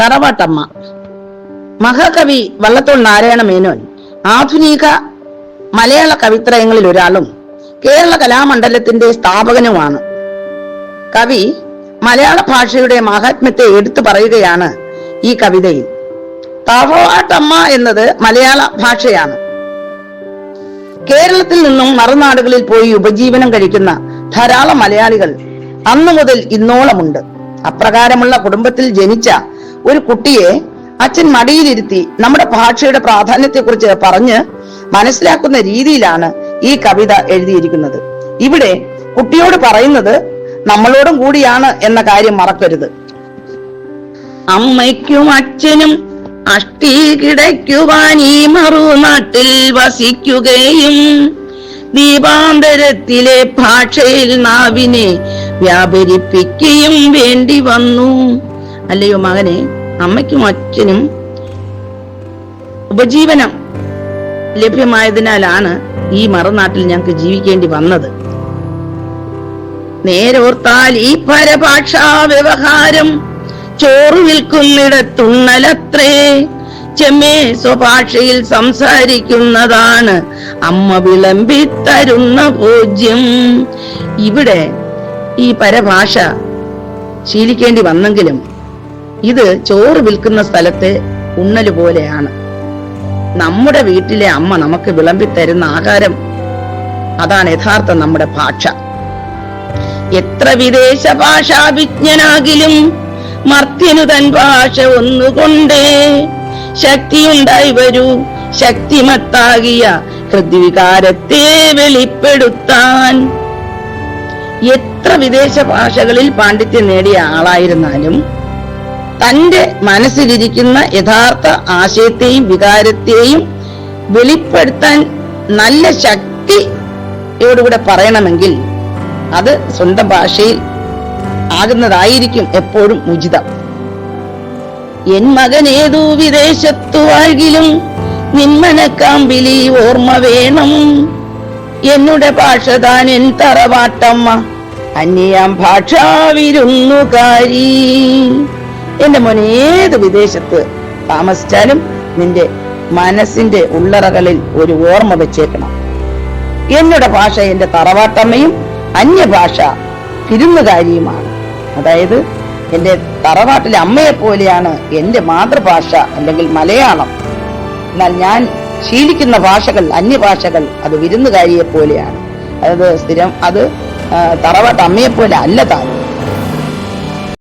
തറവാട്ടമ്മ. മഹാകവി വള്ളത്തോൾ നാരായണ മേനോൻ ആധുനിക മലയാള കവിത്രയങ്ങളിൽ ഒരാളും കേരള കലാമണ്ഡലത്തിന്റെ സ്ഥാപകനുമാണ്. കവി മലയാള ഭാഷയുടെ മഹാത്മ്യത്തെ എടുത്തു പറയുകയാണ് ഈ കവിതയിൽ. തറവാട്ടമ്മ എന്നത് മലയാള ഭാഷയാണ്. കേരളത്തിൽ നിന്നും മറുനാടുകളിൽ പോയി ഉപജീവനം കഴിക്കുന്ന ധാരാളം മലയാളികൾ അന്നു മുതൽ ഇന്നോളമുണ്ട്. അപ്രകാരമുള്ള കുടുംബത്തിൽ ജനിച്ച ഒരു കുട്ടിയെ അച്ഛൻ മടിയിലിരുത്തി നമ്മുടെ ഭാഷയുടെ പ്രാധാന്യത്തെക്കുറിച്ച് പറഞ്ഞ് മനസ്സിലാക്കുന്ന രീതിയിലാണ് ഈ കവിത എഴുതിയിരിക്കുന്നത്. ഇവിടെ കുട്ടിയോട് പറയുന്നത് നമ്മളോടും കൂടിയാണ് എന്ന കാര്യം മറക്കരുത്. അമ്മയ്ക്കും അച്ഛനും അഷ്ടി കിടയ്ക്കുവാൻ ഈ മറുനാട്ടിൽ വസിക്കുകയും ദീപാന്തരത്തിലെ ഭാഷയിൽ നാവിനെ വ്യാപരിപ്പിക്കുകയും വേണ്ടി വന്നു. അല്ലയോ മകനെ അമ്മയ്ക്കും അച്ഛനും ഉപജീവനം ലഭ്യമായതിനാലാണ് ഈ മറുനാട്ടിൽ ഞങ്ങൾക്ക് ജീവിക്കേണ്ടി വന്നത്. നേരോർത്താൽ ഈ പരഭാഷാ വ്യവഹാരം ചോറ് വിൽക്കുന്നിടത്തുണ്ണലത്രേ. ചെമ്മേ സ്വഭാഷയിൽ സംസാരിക്കുന്നതാണ് അമ്മ വിളമ്പി തരുന്ന പൂജ്യം ഇവിടെ ഈ പരഭാഷ ശീലിക്കേണ്ടി വന്നെങ്കിലും ഇത് ചോറ് വിൽക്കുന്ന സ്ഥലത്തെ ഉണ്ണൽ പോലെയാണ്. നമ്മുടെ വീട്ടിലെ അമ്മ നമുക്ക് വിളമ്പി തരുന്ന ആഹാരം അതാണ് യഥാർത്ഥം നമ്മുടെ ഭാഷ. എത്ര വിദേശ ഭാഷാവിജ്ഞനാകിലും മർത്യനു തൻ ഭാഷ ഒന്നുകൊണ്ടേ ശക്തിയുണ്ടായി വരൂ. ശക്തിമത്താകിയ ഹൃദ്വികാരത്തെ വെളിപ്പെടുത്താൻ എത്ര വിദേശ ഭാഷകളിൽ പാണ്ഡിത്യം നേടിയ ആളായിരുന്നാലും തന്റെ മനസ്സിലിരിക്കുന്ന യഥാർത്ഥ ആശയത്തെയും വികാരത്തെയും വെളിപ്പെടുത്താൻ നല്ല ശക്തിയോടുകൂടെ പറയണമെങ്കിൽ അത് സ്വന്തം ഭാഷയിൽ ആകുന്നതായിരിക്കും എപ്പോഴും ഉചിതം. എൻ മകൻ ഏതു വിദേശത്തു ആകിലും നിന്മനക്കാമ്പിലി ഓർമ്മ വേണം. എന്നുടെ ഭാഷ താൻ എൻ തറവാട്ടമ്മ. അന്യാം ഭാഷാവിരുന്നുകാരി എന്റെ മോൻ ഏത് വിദേശത്ത് താമസിച്ചാലും നിന്റെ മനസ്സിന്റെ ഉള്ളറകളിൽ ഒരു ഓർമ്മ വെച്ചേക്കണം. എന്നുടെ ഭാഷ എന്റെ തറവാട്ടമ്മയും അന്യഭാഷ തിരുന്നുകാരിയുമാണ്. അതായത് എന്റെ തറവാട്ടിലെ അമ്മയെ പോലെയാണ് എന്റെ മാതൃഭാഷ അല്ലെങ്കിൽ മലയാളം. എന്നാൽ ഞാൻ ശീലിക്കുന്ന ഭാഷകൾ അന്യഭാഷകൾ അത് വിരുന്നുകാരിയെ പോലെയാണ് അതായത് സ്ഥിരം അത് തറവാട്ട് അമ്മയെപ്പോലെ അല്ല താൻ